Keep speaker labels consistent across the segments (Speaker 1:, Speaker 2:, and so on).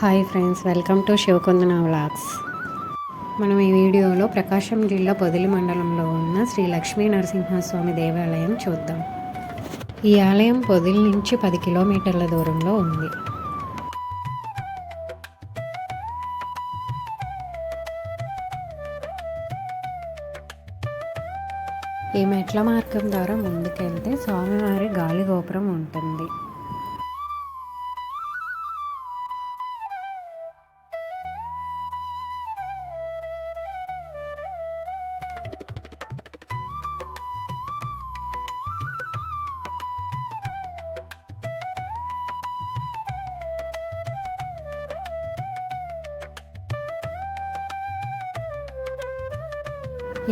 Speaker 1: Hi friends welcome to Shivakundana vlogs. మనం ఈ వీడియోలో ప్రకాశం జిల్లా పొదిలి మండలంలో ఉన్న శ్రీ లక్ష్మీ నరసింహస్వామి దేవాలయం చూద్దాం. ఈ ఆలయం పొదిలి నుంచి పది కిలోమీటర్ల దూరంలో ఉంది. ఈ మెట్ల మార్గం ద్వారా ముందుకెళ్తే స్వామివారి గాలి గోపురం ఉంటుంది.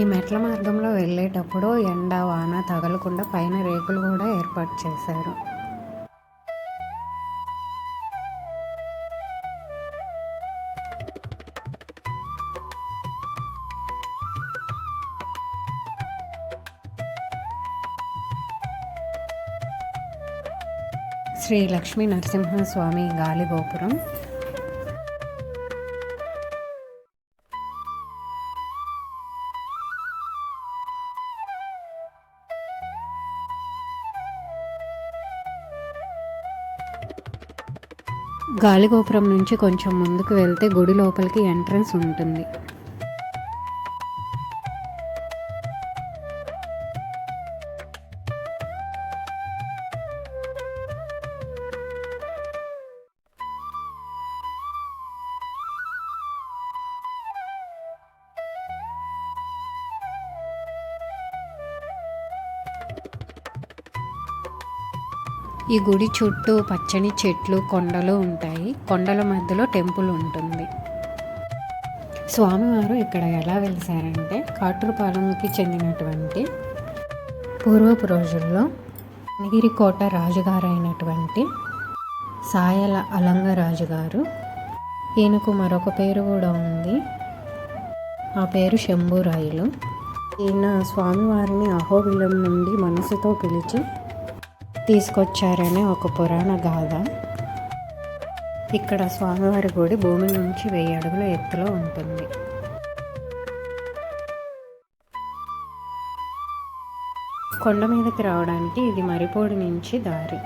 Speaker 1: ఈ మెట్ల మార్గంలో వెళ్ళేటప్పుడు ఎండ వాన తగలకుండా పైన రేకులు కూడా ఏర్పాటు చేశారు. శ్రీ లక్ష్మీ నరసింహస్వామి గాలి గాలిగోపురం నుంచి కొంచెం ముందుకు వెళ్తే గుడి లోపలికి ఎంట్రన్స్ ఉంటుంది. ఈ గుడి చుట్టూ పచ్చని చెట్లు కొండలు ఉంటాయి. కొండల మధ్యలో టెంపుల్ ఉంటుంది. స్వామివారు ఇక్కడ ఎలా వెలిసారంటే కాటూరుపాలెంకి చెందినటువంటి పూర్వపు రోజుల్లో కోట రాజుగారు అయినటువంటి సాయల అలంగరాజు గారు. ఈయనకు మరొక పేరు కూడా ఉంది. ఆ పేరు శంభురాయులు. ఈయన స్వామివారిని అహోబిలం నుండి మనసుతో పిలిచి తీసుకొచ్చారనే ఒక పురాణ గాథ. ఇక్కడ స్వామివారి గుడి భూమి నుంచి వెయ్యి అడుగుల ఎత్తులో ఉంటుంది. కొండ మీదకి రావడానికి ఇది మరిపోడి నుంచి దారి.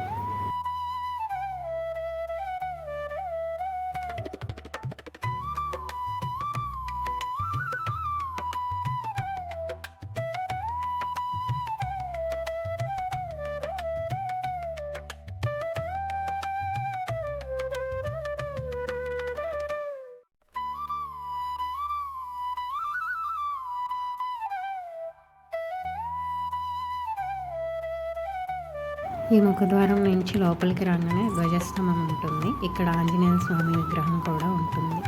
Speaker 1: ఈ ముఖద్వారం నుంచి లోపలికి రాగానే ధ్వజస్తంభం ఉంటుంది. ఇక్కడ ఆంజనేయ స్వామి విగ్రహం కూడా ఉంటుంది.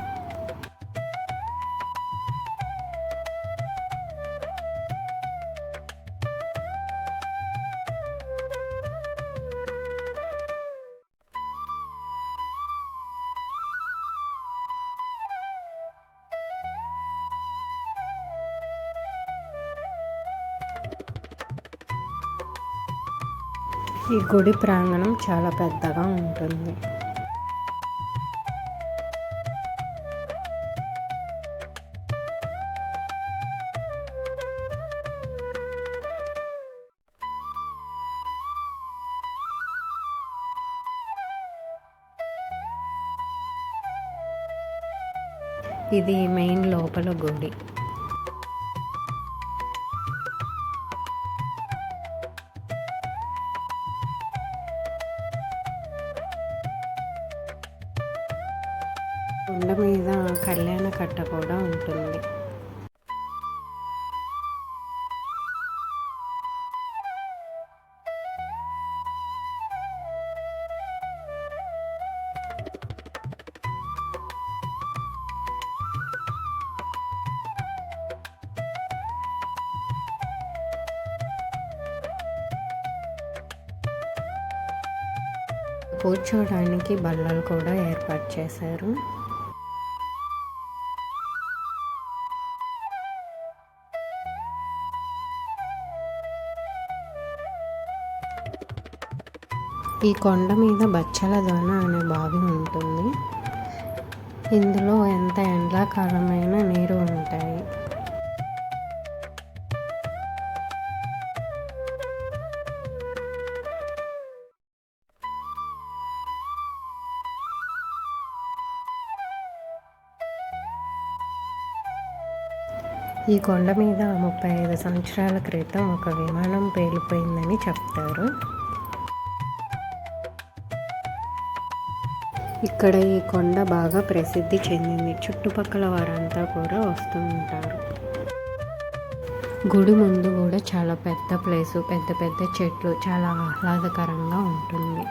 Speaker 1: ఈ గుడి ప్రాంగణం చాలా పెద్దగా ఉంటుంది. ఇది మెయిన్ లోపల గుడి. కొండ మీద కళ్యాణ కట్ట కూడా ఉంటుంది. కూర్చోడానికి బల్లలు కూడా ఏర్పాటు చేశారు. ఈ కొండ మీద బచ్చల దోన అనే బావి ఉంటుంది. ఇందులో ఎంత ఎండాకాలమైన నీరు ఉంటాయి. ఈ కొండ మీద ముప్పై ఐదు సంవత్సరాల క్రితం ఒక విమానం పేలిపోయిందని చెప్తారు. ఇక్కడ ఈ కొండ బాగా ప్రసిద్ధి చెందింది. చుట్టుపక్కల వారంతా కూడా వస్తూ ఉంటారు గుడి ముందు కూడా చాలా పెద్ద ప్లేసు పెద్ద పెద్ద చెట్లు చాలా ఆహ్లాదకరంగా ఉంటుంది.